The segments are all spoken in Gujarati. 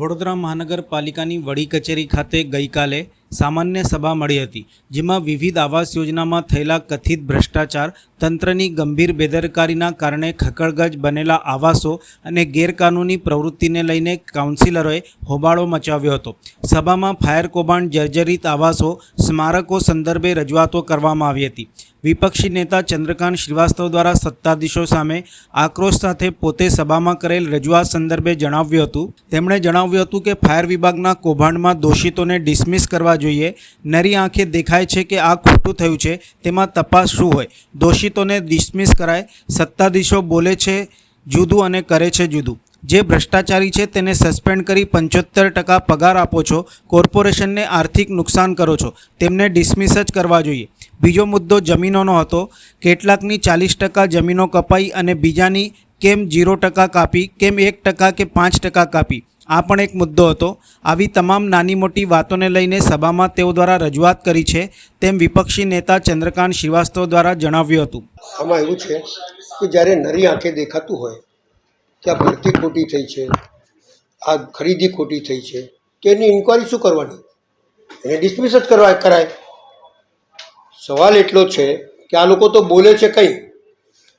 વડોદરા મહાનગરપાલિકાની વડી કચેરી ખાતે ગઈકાલે સામાન્ય સભા મળી હતી, જેમાં વિવિધ આવાસ યોજનામાં થયેલા કથિત ભ્રષ્ટાચાર, તંત્રની ગંભીર બેદરકારીના કારણે ખકડગજ બનેલા આવાસો અને ગેરકાનૂની પ્રવૃત્તિને લઈને કાઉન્સિલરોએ હોબાળો મચાવ્યો હતો. સભામાં ફાયર કૌભાંડ જર્જરિત આવાસો સ્મારકો સંદર્ભે રજૂઆતો કરવામાં આવી હતી. વિપક્ષી નેતા ચંદ્રકાંત શ્રીવાસ્તવ દ્વારા સત્તાધીશો સામે આક્રોશ સાથે પોતે સભામાં કરેલ રજૂઆત સંદર્ભે જણાવ્યું હતું. તેમણે જણાવ્યું હતું કે ફાયર વિભાગના કૌભાંડમાં દોષિતોને ડિસમિસ કરવા જોઈએ. નરી આંખે દેખાય છે કે આ ખોટું થયું છે. તેમાં તપાસ શું હોય? દોષિતોને ડિસમિસ કરાય. સત્તાધીશો બોલે છે જુદું અને કરે છે જુદું. જે ભ્રષ્ટાચારી છે તેને સસ્પેન્ડ કરી પંચોતેર ટકા પગાર આપો છો, કોર્પોરેશનને આર્થિક નુકસાન કરો છો, તેમને ડિસમિસ જ કરવા જોઈએ. બીજો મુદ્દો જમીનોનો હતો. કેટલાકની ચાલીસ ટકા જમીનો કપાઈ અને બીજાની કેમ ઝીરો ટકા કાપી, કેમ એક ટકા કે પાંચ ટકા કાપી? આ પણ એક મુદ્દો હતો. આવી તમામ નાની મોટી વાતોને લઈને સભામાં તેઓ દ્વારા રજૂઆત કરી છે, તેમ વિપક્ષી નેતા ચંદ્રકાંત શ્રીવાસ્તવ દ્વારા જણાવ્યું હતું. આમાં એવું છે કે જ્યારે નરી આંખે દેખાતું હોય કે આ ભરતી ખોટી થઈ છે, આ ખરીદી ખોટી થઈ છે, તો એની ઇન્કવાયરી શું કરવાની? એને ડિસમિસ જ કરવા કરાય. સવાલ એટલો છે કે આ લોકો તો બોલે છે કંઈ.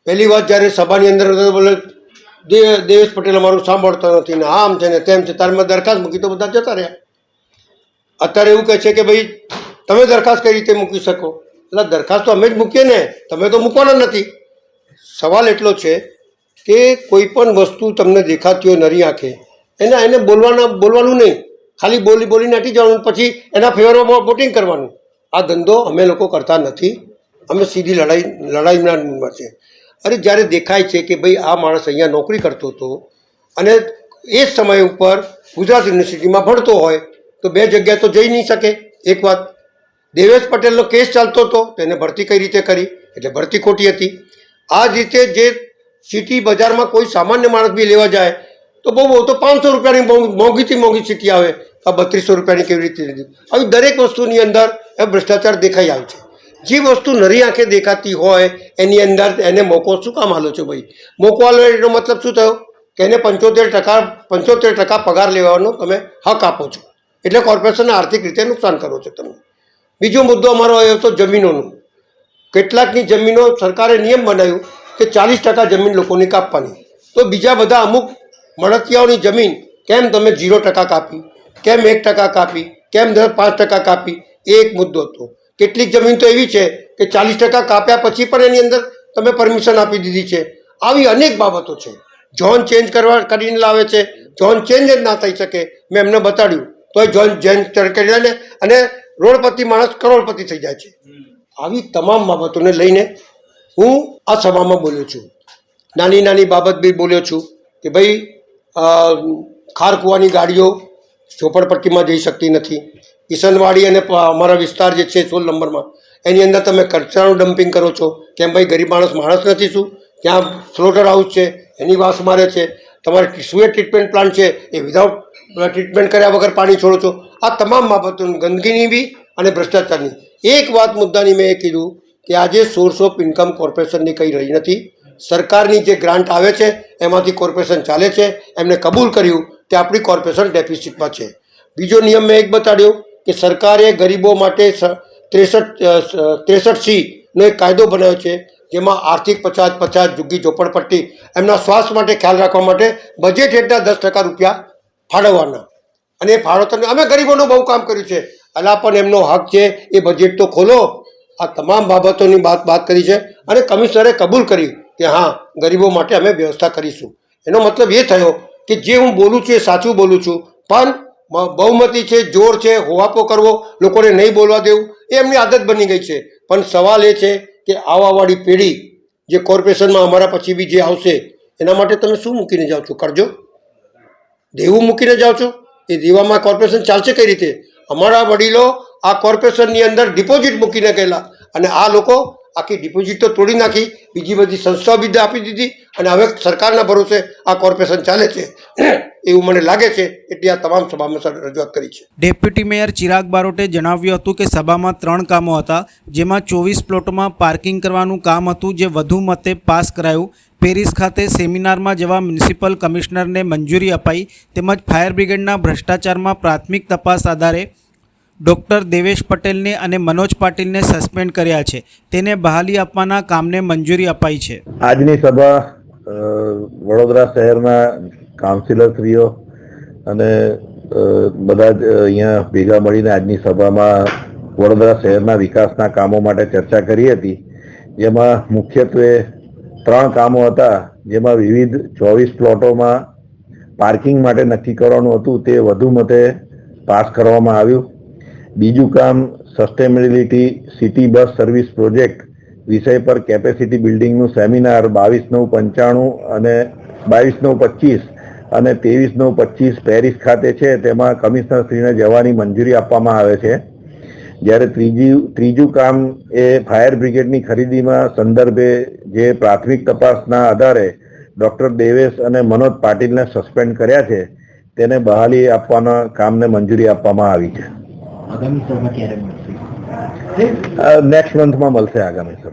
પહેલી વાત જ્યારે સભાની અંદર બોલે દેવેશ પટેલ અમારું સાંભળતો નથી ને આમ છે ને તેમ છે, તારે મેં દરખાસ્ત મૂકી તો બધા જતા રહ્યા. અત્યારે એવું કહે છે કે ભાઈ, તમે દરખાસ્ત કઈ રીતે મૂકી શકો? એટલે દરખાસ્ત તો અમે જ મૂકીએ ને, તમે તો મૂકવાના નથી. સવાલ એટલો છે કે કોઈ પણ વસ્તુ તમને દેખાતી હોય નરી આંખે, એના એને બોલવાના, બોલવાનું નહીં. ખાલી બોલી બોલીને હટી જવાનું, પછી એના ફેવરમાં વોટિંગ કરવાનું. આ ધંધો અમે લોકો કરતા નથી. અમે સીધી લડાઈ, લડાઈના મૂડમાં છે. અરે જ્યારે દેખાય છે કે ભાઈ આ માણસ અહીંયા નોકરી કરતો હતો અને એ જ સમય ઉપર ગુજરાત યુનિવર્સિટીમાં ભણતો હોય, તો બે જગ્યાએ તો જઈ નહીં શકે. એક વાત, દેવેશ પટેલનો કેસ ચાલતો હતો તેને ભરતી કઈ રીતે કરી? એટલે ભરતી ખોટી હતી. આ જ રીતે જે સિટી બજારમાં કોઈ સામાન્ય માણસ બી લેવા જાય, તો બહુ બહુ, તો પાંચસો રૂપિયાની મોંઘીથી મોંઘી સિટી આવે આ બત્રીસો રૂપિયાની કેવી રીતે લીધી? આવી દરેક વસ્તુની અંદર એ ભ્રષ્ટાચાર દેખાઈ આવે છે. જે વસ્તુ નરી આંખે દેખાતી હોય, એની અંદર એને મોકો શું કામ આલો છો ભાઈ? મોકો હાલો એનો મતલબ શું થયો? કે એને પંચોતેર ટકા પંચોતેર ટકા પગાર લેવાનો તમે હક આપો છો. એટલે કોર્પોરેશનને આર્થિક રીતે નુકસાન કરો છો તમે. બીજો મુદ્દો અમારો આવ્યો હતો જમીનોનો. કેટલાકની જમીનો સરકારે નિયમ બનાવ્યું કે ચાલીસ ટકા જમીન લોકોને કાપવાની. તો બીજા બધા અમુક મળતિયાઓની જમીન કેમ તમે ઝીરો ટકા કાપી, કેમ એક ટકા કાપી, કેમ દસ પાંચ ટકા કાપી, એ એક મુદ્દો હતો. કેટલીક જમીન તો એવી છે કે ચાલીસ ટકા કાપ્યા પછી પણ એની અંદર તમે પરમિશન આપી દીધી છે. આવી અનેક બાબતો છે. ઝોન ચેન્જ કરવા કરીને લાવે છે. ઝોન ચેન્જ જ ના થઈ શકે. મેં એમને બતાડ્યું. તોય ઝોન ચેન્જ કરી લે અને રોડપતિ માણસ કરોડપતિ થઈ જાય છે. આવી તમામ બાબતોને લઈને હું આ સભામાં બોલ્યો છું. નાની નાની બાબત બી બોલ્યો છું કે ભાઈ ખારકુવાની ગાડીઓ ઝોપડપટ્ટીમાં જઈ શકતી નથી. કિશનવાડી અને અમારા વિસ્તાર જે છે સોળ નંબરમાં, એની અંદર તમે કચરાનું ડમ્પિંગ કરો છો. કેમ ભાઈ, ગરીબ માણસ માણસ નથી શું? ત્યાં સ્લોટર હાઉસ છે, એની વાસ મારે છે. તમારે સુએ ટ્રીટમેન્ટ પ્લાન્ટ છે, એ વિધાઉટ ટ્રીટમેન્ટ કર્યા વગર પાણી છોડો છો. આ તમામ બાબતો ગંદકીની બી અને ભ્રષ્ટાચારની. એક વાત મુદ્દાની મેં કીધું કે આજે સોર્સ ઓફ ઇન્કમ કોર્પોરેશનની કંઈ રહી નથી, સરકારની જે ગ્રાન્ટ આવે છે, એમાંથી કોર્પોરેશન ચાલે છે, એમને કબૂલ કર્યું તે આપણી કોર્પોરેશન ડેફિસિટમાં છે. બીજો નિયમ મેં એક બતાડ્યો કે સરકારે ગરીબો માટે ત્રેસઠ ત્રેસઠ સીનો એક કાયદો બનાવ્યો છે, જેમાં આર્થિક પછાત પછાત ઝુગ્ગી ઝોપડપટ્ટી, એમના સ્વાસ્થ્ય માટે ખ્યાલ રાખવા માટે બજેટ હેઠળના દસ ટકા રૂપિયા ફાળવવાના. અને એ ફાળવતા અમે ગરીબોનું બહુ કામ કર્યું છે. અલા પણ એમનો હક છે, એ બજેટ તો ખોલો. આ તમામ બાબતોની વાત વાત કરી છે અને કમિશનરે કબૂલ કરી કે હા, ગરીબો માટે અમે વ્યવસ્થા કરીશું. એનો મતલબ એ થયો કે જે હું બોલું છું એ સાચું બોલું છું, પણ બહુમતી છે, જોર છે, હોવાપો કરવો, લોકોને નહીં બોલવા દેવું, એ એમની આદત બની ગઈ છે. પણ સવાલ એ છે કે આવવાવાળી પેઢી જે કોર્પોરેશનમાં અમારા પછી બી જે આવશે, એના માટે તમે શું મૂકીને જાઓ છો? કરજો. દેવું મૂકીને જાઓ છો? એ દેવામાં કોર્પોરેશન ચાલશે કઈ રીતે? અમારા વડીલો આ કોર્પોરેશનની અંદર ડિપોઝિટ મૂકીને ગયેલા. અને આ લોકો આખી ડિપોઝિટ તો તોડી નાખી, બીજી બધી સંસ્થાઓ બીજે આપી દીધી અને હવે સરકારના ભરોસે આ કોર્પોરેશન ચાલે છે. એવું મને લાગે છે એટલે આ તમામ સભામાં રજૂઆત કરી છે. ડેપ્યુટી મેયર ચિરાગ બારોટે જણાવ્યું હતું કે સભામાં ત્રણ કામો હતા, જેમાં ચોવીસ પ્લોટમાં પાર્કિંગ કરવાનું કામ હતું, જે વધુ મતે પાસ કરાયું. પેરિસ ખાતે સેમિનારમાં જવા મ્યુનિસિપલ કમિશનરને મંજૂરી અપાઈ, તેમજ ફાયર બ્રિગેડના ભ્રષ્ટાચારમાં પ્રાથમિક તપાસ આધારે ડૉક્ટર દેવેશ પટેલને અને મનોજ પાટીલને સસ્પેન્ડ કર્યા છે. તેને બહાલી આપવાના કામને મંજૂરી અપાઈ છે. આજની સભા વડોદરા શહેરના કાઉન્સિલરશ્રીઓ અને બધા જ અહીંયા ભેગા મળીને આજની સભામાં વડોદરા શહેરના વિકાસના કામો માટે ચર્ચા કરી હતી. જેમાં મુખ્યત્વે ત્રણ કામો હતા. જેમાં વિવિધ ચોવીસ પ્લોટોમાં પાર્કિંગ માટે નક્કી કરવાનું હતું. તે વધુ મતે પાસ કરવામાં આવ્યું. બીજું કામ sustainability city bus service project વિષય પર કેપેસિટી બિલ્ડિંગનું સેમિનાર બાવીસ નવ પંચાણું અને બાવીસ નવ પચીસ અને ત્રેવીસ નવ પચીસ પેરિસ ખાતે છે, તેમાં કમિશનર શ્રીને જવાની મંજૂરી આપવામાં આવે છે. જ્યારે ત્રીજી, ત્રીજું કામ એ ફાયર બ્રિગેડની ખરીદીમાં સંદર્ભે જે પ્રાથમિક તપાસના આધારે ડોક્ટર દેવેશ અને મનોજ પાટીલને સસ્પેન્ડ કર્યા છે, તેને બહાલી આપવાના કામને મંજૂરી આપવામાં આવી છે. આગામી સભા ક્યારે મળશે? નેક્સ્ટ મંથમાં મળશે આગામી સભા.